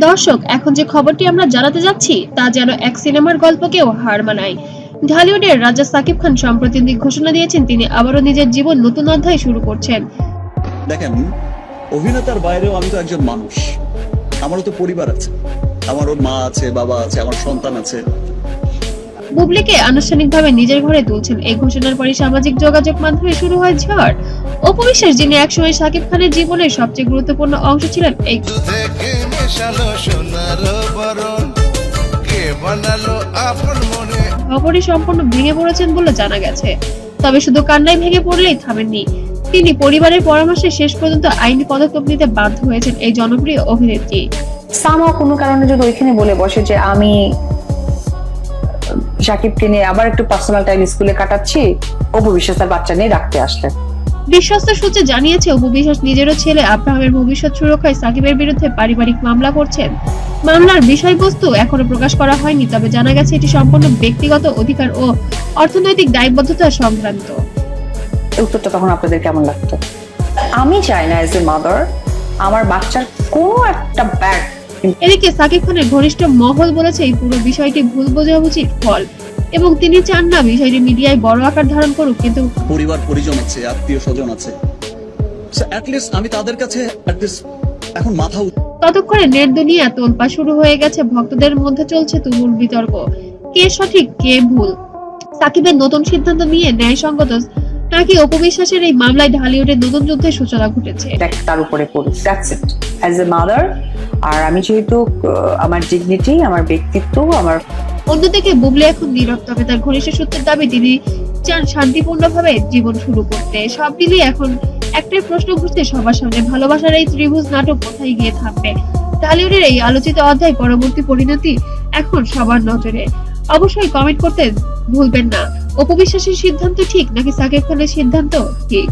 দর্শক এখন যে খবরটি আমরা জানাতে যাচ্ছি তা যেন এক সিনেমার গল্পকেও হার মানায়। ঢালিউডের রাজা সাকিব খান সম্প্রতি ঘোষণা দিয়েছেন তিনি আবারও নিজের জীবন নতুন অধ্যায় শুরু করছেন। দেখেন অভিনেতার বাইরেও আমি তো একজন মানুষ। আমারও তো পরিবার আছে। আমারও মা আছে বাবা আছে আমার সন্তান আছে। বুবলিকে আনুষ্ঠানিকভাবে নিজের ঘরে তুলছেন। এই ঘোষণার পরই সামাজিক যোগাযোগ মাধ্যমে শুরু হয় ঝড়। অপবিশ্বাস যিনি একসময় সাকিব খানের জীবনের সবচেয়ে গুরুত্বপূর্ণ অংশ ছিলেন এই মেশালো সোনার বরণ। কে বানালো আপন মনে? খবরে সম্পূর্ণ ভেঙে পড়েছেন বলে জানা গেছে। তবে শুধু কান্নায় ভেঙে পড়লেই থামেননি। তিনি পরিবারের পরামর্শে শেষ পর্যন্ত আইনি পদক্ষেপ নিতে বাধ্য হয়েছেন এই জনপ্রিয় অভিনেত্রী। সামা কোনো কারণে যদি ওইখানে বলে বসে যে আমি সাকিবকে নিয়ে আবার একটু পার্সোনাল টাইম স্কুলে কাটাচ্ছি অপু বিশ্বাস তার বাচ্চা নিয়ে রাখতে আসলেন। বিশ্বস্ত সূত্রে জানিয়েছে অপু বিশ্বাস নিজেরও ছেলে আব্রাহামের ভবিষ্যৎ সুরক্ষায় সাকিবের বিরুদ্ধে পারিবারিক মামলা করছেন। মামলার বিষয়বস্তু এখনও প্রকাশ করা হয়নি তবে জানা গেছে এটি সম্পূর্ণ ব্যক্তিগত অধিকার ও অর্থনৈতিক দায়বদ্ধতা সংক্রান্ত। উত্তরটা তখন আপনাদের কেমন লাগতো? আমি চাই না এজ এ মাদার আমার বাচ্চার কোনো একটা ব্যাগ এদিকে সাকিব খানের ঘনিষ্ঠ মহল বলেছে এই পুরো বিষয়টি ভুল বোঝাবুঝির ফল। এবং তিনি চান না বিষয়টি মিডিয়ায় বড় আকার ধারণ করুক কিন্তু পরিবার পরিজন আছে আত্মীয় স্বজন আছে। আমি তাদের কাছে এখন মাথা ততক্ষণে নেট দুনিয়া তোলপা শুরু হয়ে গেছে ভক্তদের মধ্যে চলছে তুমুল বিতর্ক। কে সঠিক কে ভুল? সাকিবের নতুন সিদ্ধান্ত নিয়ে ন্যায়সঙ্গত নাকি অপবিশ্বাসের এই মামলায় ঢালিউডের নতুন যুদ্ধের সূচনা ঘটেছে? তার উপরে পড়ি that's it as a mother আর আমি যেহেতু আহ, আমার ডিগনিটি আমার ব্যক্তিত্ব আমার অন্যদিকে বুবলি এখন নীরব, তবে তার ঘনিষ্ঠ সূত্রের দাবি তিনি চান শান্তিপূর্ণভাবে জীবন শুরু করতে। সব মিলিয়ে এখন একটাই প্রশ্ন ঘুরছে সবার সামনে। ভালোবাসার এই ত্রিভুজ নাটক কোথায় গিয়ে থামবে? টলিউডের এই আলোচিত অধ্যায় পরবর্তী পরিণতি এখন সবার নজরে। অবশ্যই কমেন্ট করতে ভুলবেন না। অপবিশ্বাসের সিদ্ধান্ত ঠিক নাকি সাকিব খানের সিদ্ধান্ত ঠিক?